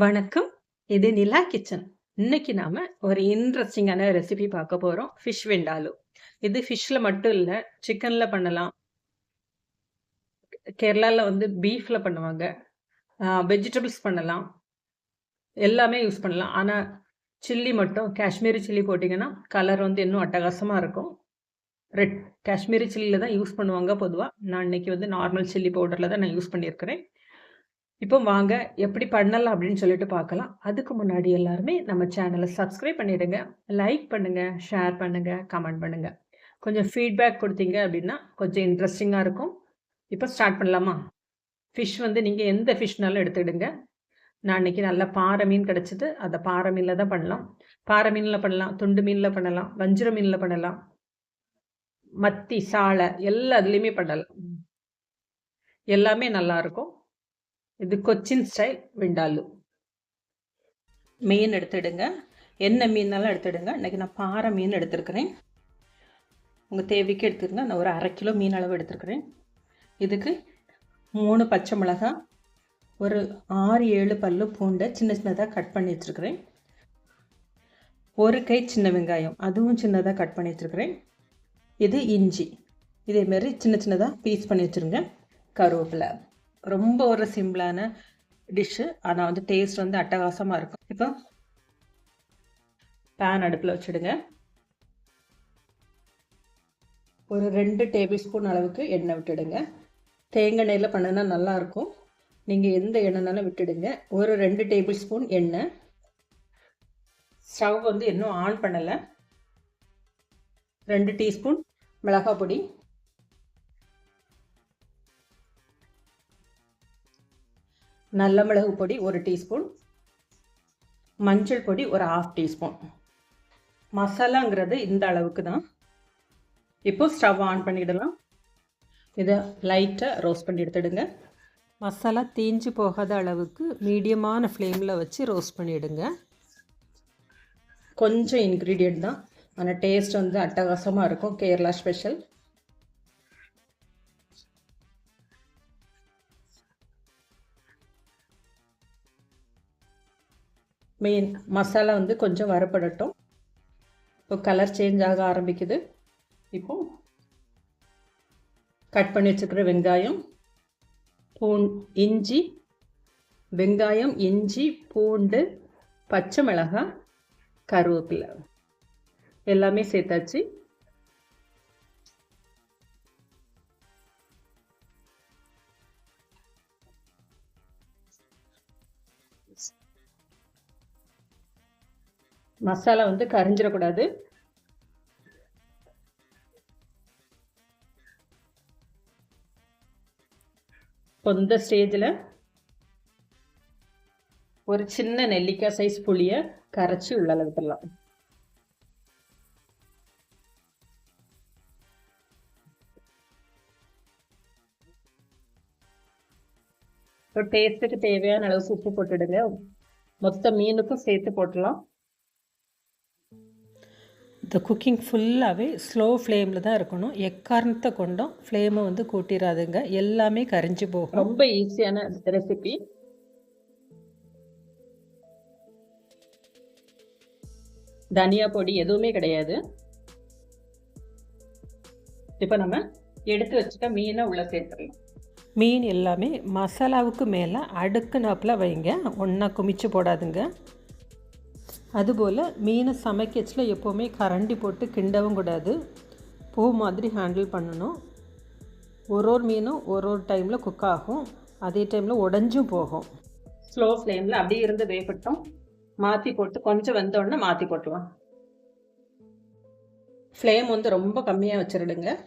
வணக்கம். இது நிலா கிச்சன். இன்னைக்கு நாம ஒரு இன்ட்ரெஸ்டிங்கான ரெசிபி பார்க்க போறோம். ஃபிஷ் வெண்டாலு இது ஃபிஷ்ல மட்டும் இல்ல, சிக்கன்ல பண்ணலாம். கேரளால வந்து பீஃப்ல பண்ணுவாங்க. வெஜிடபிள்ஸ் பண்ணலாம். எல்லாமே யூஸ் பண்ணலாம். ஆனா, சில்லி மட்டும் காஷ்மீரி சில்லி போட்டிங்கன்னா கலர் வந்து இன்னும் அட்டகாசமாக இருக்கும். ரெட் காஷ்மீரி சில்லியில் தான் யூஸ் பண்ணுவாங்க பொதுவாக நான் இன்னைக்கு வந்து நார்மல் சில்லி பவுடரில் தான் நான் யூஸ் பண்ணியிருக்கிறேன். இப்போ வாங்க எப்படி பண்ணலாம் அப்படின்னு சொல்லிட்டு பார்க்கலாம். அதுக்கு முன்னாடி எல்லாருமே நம்ம சேனலை சப்ஸ்கிரைப் பண்ணிடுங்க. லைக் பண்ணுங்க, ஷேர் பண்ணுங்க, கமெண்ட் பண்ணுங்க. கொஞ்சம் ஃபீட்பேக் கொடுத்தீங்க அப்படின்னா, கொஞ்சம் இன்ட்ரெஸ்டிங்காக இருக்கும். இப்போ ஸ்டார்ட் பண்ணலாமா? ஃபிஷ் வந்து நீங்கள் எந்த ஃபிஷ்னாலும் எடுத்துடுங்க. நான் இன்னைக்கு நல்ல பாறை மீன் கிடச்சிது அதை பாறை மீனில் தான் பண்ணலாம். பாறை மீனில் பண்ணலாம், துண்டு மீனில் பண்ணலாம், வஞ்சிர மீனில் பண்ணலாம். மத்தி, சாலை எல்லா இதுலேயுமே பண்ணலாம். எல்லாமே நல்லாயிருக்கும் இது கொச்சின் ஸ்டைல் விண்டாலு. மீன் எடுத்துடுங்க. என்ன மீன்னாலும் எடுத்துடுங்க. இன்னைக்கு நான் பாறை மீன் எடுத்துருக்கிறேன் உங்கள் தேவைக்கு எடுத்துருங்க நான் ஒரு அரை கிலோ மீன் அளவு எடுத்துருக்கிறேன் இதுக்கு மூணு பச்சை மிளகா, ஒரு 6, 7 பல்லு பூண்டை சின்ன சின்னதாக கட் பண்ணி வச்சுருக்கிறேன் ஒரு கை சின்ன வெங்காயம். அதுவும் சின்னதாக கட் பண்ணி வச்சுருக்கிறேன் இது இஞ்சி. இதேமாரி சின்ன சின்னதாக பீஸ் பண்ணி வச்சுருங்க. கருவேப்பிலை. ரொம்ப ஒரு சிம்பிளான டிஷ்ஷு. ஆனால் வந்து டேஸ்ட் வந்து அட்டகாசமாக இருக்கும். இப்போ பேன் அடுப்பில் வச்சுடுங்க. ஒரு ரெண்டு டேபிள் ஸ்பூன் அளவுக்கு எண்ணெய் விட்டுடுங்க. தேங்காய் நெய்யில் பண்ணுனா நல்லாயிருக்கும் நீங்கள் எந்த எண்ணெய்னாலும் விட்டுடுங்க. ஒரு ரெண்டு டேபிள் ஸ்பூன் எண்ணெய். ஸ்டவ் வந்து இன்னும் ஆன் பண்ணலை ரெண்டு டீஸ்பூன் மிளகாய் பொடி. நல்ல மிளகு பொடி ஒரு டீஸ்பூன். மஞ்சள் பொடி ஒரு 1/2 டீஸ்பூன். மசாலாங்கிறது இந்த அளவுக்கு தான். இப்போ ஸ்டவ் ஆன் பண்ணிடலாம். இதை லைட்டாக ரோஸ்ட் பண்ணி எடுத்துடுங்க. மசாலா தீஞ்சு போகாத அளவுக்கு மீடியமான ஃப்ளேமில் வச்சு ரோஸ்ட் பண்ணிவிடுங்க கொஞ்சம் இன்க்ரீடியண்ட் தான். ஆனால் டேஸ்ட் வந்து அட்டகாசமாக இருக்கும். கேரளா ஸ்பெஷல். மெயின் மசாலா வந்து கொஞ்சம் வரப்படட்டும் இப்போ கலர் சேஞ்ச் ஆக ஆரம்பிக்குது. இப்போ கட் பண்ணி வச்சுக்கிற வெங்காயம், பூண் இஞ்சி, வெங்காயம், இஞ்சி, பூண்டு, பச்சை மிளகாய், கருவேப்பிலை எல்லாமே சேர்த்தாச்சு. மசாலா வந்து கரைஞ்சிடக்கூடாது இப்போ இந்த ஸ்டேஜில் ஒரு சின்ன நெல்லிக்காய் சைஸ் புளிய கரைச்சு உள்ள விட்டுறலாம். இப்போ டேஸ்ட்டுக்கு தேவையான அளவுக்கு உப்பு போட்டுடுங்க. மொத்த மீனுக்கும் சேர்த்து போட்டுடலாம். இந்த குக்கிங் ஃபுல்லாவே ஸ்லோ ஃப்ளேம்ல தான் இருக்கணும். எக்காரணத்த கொண்டும் ஃப்ளேம வந்து கூட்டிறாதீங்க. எல்லாமே கரிஞ்சு போகும். ரொம்ப ஈஸியான ரெசிபி. தனியா பொடி எதுவுமே கிடையாது. இப்போ நம்ம எடுத்து வச்சுட்ட மீன உள்ள சேர்த்துடலாம். மீன் எல்லாமே மசாலாவுக்கு மேல அடுக்குனாப்புல வைங்க. ஒண்ணா குமிச்சு போடாதுங்க. அதுபோல் மீனை சமைக்கச்சில் எப்போவுமே கரண்டி போட்டு கிண்டவும் கூடாது. பூ மாதிரி ஹேண்டில் பண்ணணும். ஒரு ஒரு மீனும் ஒரு ஒரு டைமில் குக் ஆகும். அதே டைமில் உடஞ்சும் போகும். ஸ்லோ ஃப்ளேமில் அப்படியே இருந்து வேகட்டும். மாற்றி போட்டு கொஞ்சம் வெந்த மாற்றி மாத்தி ஃப்ளேம் வந்து ரொம்ப கம்மியாக வச்சிருடுங்க.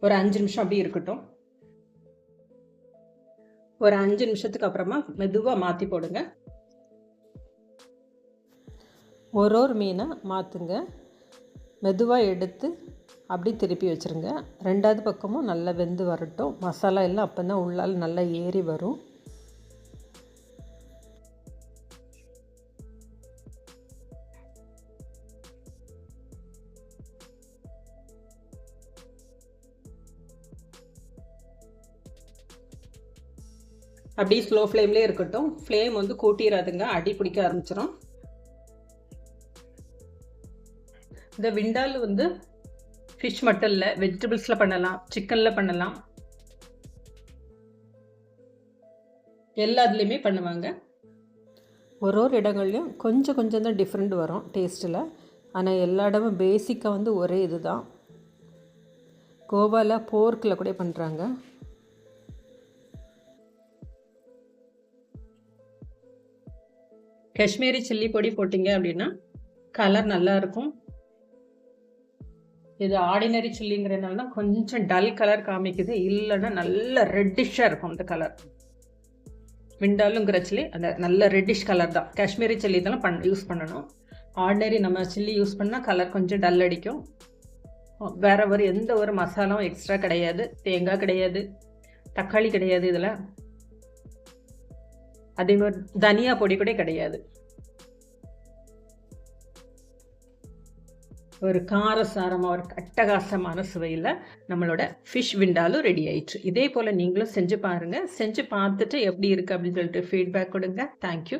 ஒரு அஞ்சு நிமிஷம் அப்படியே இருக்கட்டும். ஒரு அஞ்சு நிமிஷத்துக்கு அப்புறமா மெதுவாக மாற்றி போடுங்க. ஒரு ஒரு மீனை மாற்றுங்க. மெதுவாக எடுத்து அப்படியே திருப்பி வச்சுருங்க. ரெண்டாவது பக்கமும் நல்லா வெந்து வரட்டும். மசாலா எல்லாம் அப்போ தான் உள்ளால் நல்லா ஏறி வரும். அப்படியே ஸ்லோ ஃப்ளேம்லேயே இருக்கட்டும் ஃப்ளேம் வந்து கூட்டிடாதுங்க அடி பிடிக்க ஆரம்பிச்சிடும் இந்த விண்டால் வந்து ஃபிஷ் மட்டும் இல்லை வெஜிடபிள்ஸில் பண்ணலாம் சிக்கனில் பண்ணலாம். எல்லாத்துலேயுமே பண்ணுவாங்க. ஒரு ஒரு இடங்கள்லையும் கொஞ்சம் கொஞ்சம் தான் டிஃப்ரெண்ட் வரும் டேஸ்ட்டில் ஆனால் எல்லா இடமும் பேசிக்காக வந்து ஒரே இது தான் கோவாவில் போர்க்கில் கூட பண்ணுறாங்க காஷ்மீரி சில்லி பொடி போட்டிங்க அப்படின்னா கலர் நல்லா இருக்கும். இது ஆர்டினரி சில்லிங்கிறனால தான் கொஞ்சம் டல் கலர் காமிக்குது. இல்லைன்னா நல்ல ரெட்டிஷாக இருக்கும் அந்த கலர் விண்டாலுங்கிற சில்லி அந்த நல்ல ரெட்டிஷ் கலர் தான். காஷ்மீரி சில்லி இதெல்லாம் பண் யூஸ் பண்ணணும். ஆர்டினரி நம்ம சில்லி யூஸ் பண்ணால் கலர் கொஞ்சம் டல் அடிக்கும். வேறு ஒரு எந்த ஒரு மசாலாவும் எக்ஸ்ட்ரா கிடையாது. தேங்காய் கிடையாது. தக்காளி கிடையாது இதில். அதே மாதிரி தனியா பொடி கூட கிடையாது. ஒரு காரசாரமாக ஒரு அட்டகாசமான சுவையில் நம்மளோட ஃபிஷ் விண்டாலும் ரெடி ஆயிடுச்சு இதே போல் நீங்களும் செஞ்சு பாருங்கள் செஞ்சு பார்த்துட்டு எப்படி இருக்குது அப்படின்னு சொல்லிட்டு ஃபீட்பேக் கொடுங்க. தேங்க்யூ